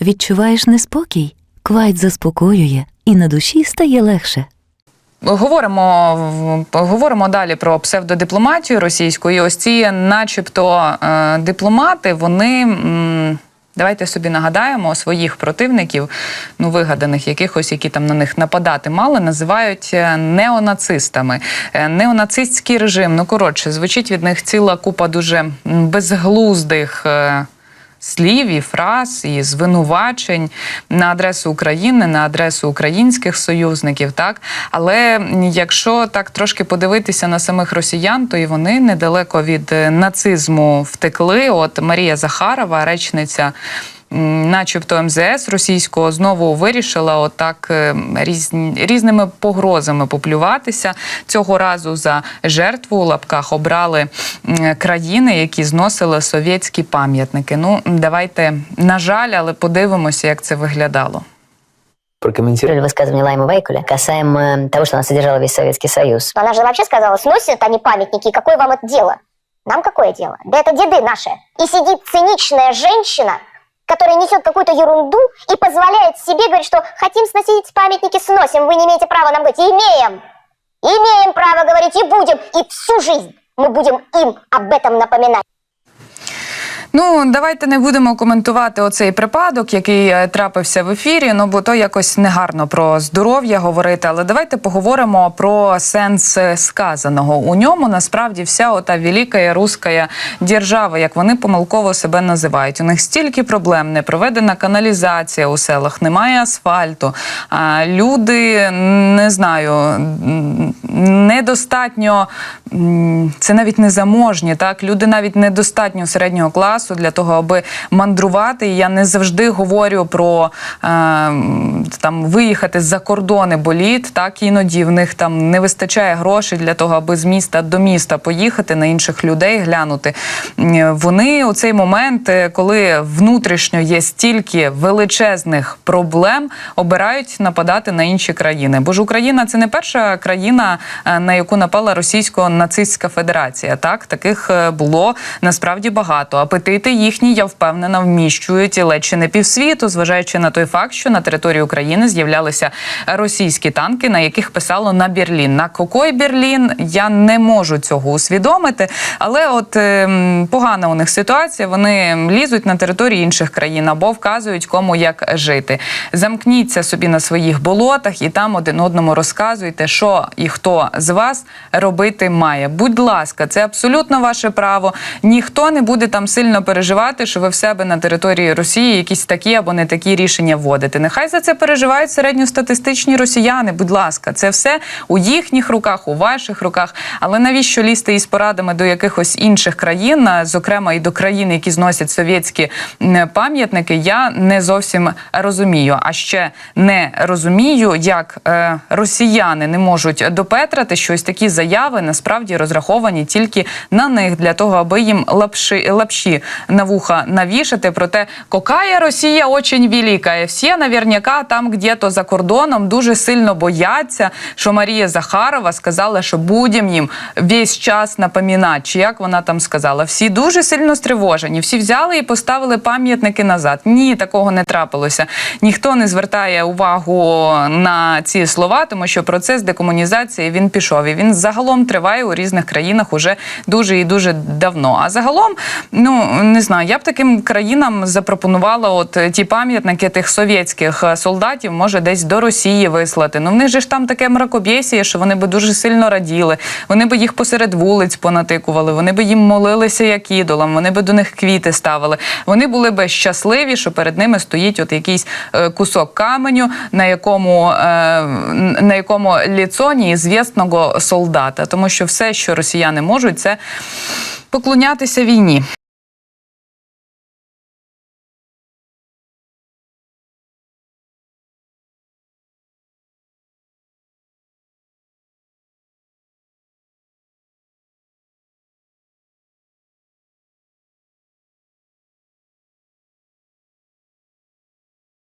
Відчуваєш неспокій? Квайт заспокоює, і на душі стає легше. Говоримо говоримо далі про псевдодипломатію російську. І ось ці, начебто, е, дипломати, вони. Давайте собі нагадаємо своїх противників, ну вигаданих якихось, які там на них нападати мали, називають е, неонацистами. Е, Неонацистський режим. Ну коротше, звучить від них ціла купа дуже безглуздих. Слів і фраз і звинувачень на адресу України, на адресу українських союзників, так але якщо так трошки подивитися на самих росіян, то і вони недалеко від е, нацизму втекли. От Марія Захарова, речниця м, Начебто МЗС російського знову вирішила отак е, різні, різними погрозами поплюватися. Цього разу за жертву у лапках обрали м, країни, які зносили совєтські пам'ятники. Ну давайте на жаль, але подивимося, як це виглядало. прокомментировали высказывание Лайма Вейкуля касаемо того, что она содержала весь Советский Союз. Она же вообще сказала, сносят они памятники, и какое вам это дело? Нам какое дело? Да это деды наши. И сидит циничная женщина, которая несет какую-то ерунду и позволяет себе говорить, что хотим сносить памятники, сносим, вы не имеете права нам говорить. Имеем! Имеем право говорить и будем. И всю жизнь мы будем им об этом напоминать. Ну, давайте не будемо коментувати оцей припадок, який е, трапився в ефірі. Ну бо то якось негарно про здоров'я говорити. Але давайте поговоримо про сенс е, сказаного. У ньому насправді вся ота велика руська держава, як вони помилково себе називають. У них стільки проблем, не проведена каналізація у селах, немає асфальту. А люди не знаю, недостатньо це навіть не заможні. Так люди навіть недостатньо середнього класу для того, аби мандрувати. Я не завжди говорю про е, там виїхати за кордони боліт. Так іноді в них там не вистачає грошей для того, аби з міста до міста поїхати на інших людей глянути. Вони у цей момент, е, коли внутрішньо є стільки величезних проблем, обирають нападати на інші країни. Бо ж Україна це не перша країна, на яку напала російсько-нацистська федерація. Так таких е, було насправді багато. Апетити їхні, я впевнена, вміщують і чи не півсвіту, зважаючи на той факт, що на території України з'являлися російські танки, на яких писало на Берлін. На кокой Берлін я не можу цього усвідомити. Але от е, погана у них ситуація. Вони лізуть на території інших країн або вказують кому як жити. Замкніться собі на своїх болотах і там один одному розказуйте, що і хто з вас робити має. Будь ласка, це абсолютно ваше право. Ніхто не буде там сильно переживати, що ви в себе на території Росії якісь такі або не такі рішення вводите. Нехай за це переживають середньостатистичні росіяни. Будь ласка, це все у їхніх руках, у ваших руках. Але навіщо лізти із порадами до якихось інших країн, зокрема і до країн, які зносять совєтські пам'ятники, я не зовсім розумію. А ще не розумію, як е, росіяни не можуть допетрати, що ось такі заяви насправді розраховані тільки на них для того, аби їм лапши лапші на вуха навішати. Про те, какая Росія очень велика. І всі наверняка там где-то за кордоном дуже сильно бояться, що Марія Захарова сказала, що будемо їм весь час напоминати. Чи як вона там сказала? Всі дуже сильно стривожені. Всі взяли і поставили пам'ятники назад. Ні, такого не трапилося. Ніхто не звертає увагу на ці слова, тому що процес декомунізації він пішов. І він загалом триває у різних країнах уже дуже і дуже давно. А загалом, ну не знаю, я б таким країнам запропонувала, от е, ті пам'ятники тих совєтських е, солдатів, може, десь до Росії вислати. Ну в них ж там таке мракобєсіє, що вони би дуже сильно раділи. Вони би їх посеред вулиць понатикували, вони би їм молилися як ідолам, вони би до них квіти ставили. Вони були би щасливі, що перед ними стоїть от якийсь е, кусок каменю, на якому, на якому ліцо неізвісного солдата. Тому що все, що росіяни можуть, це поклонятися війні.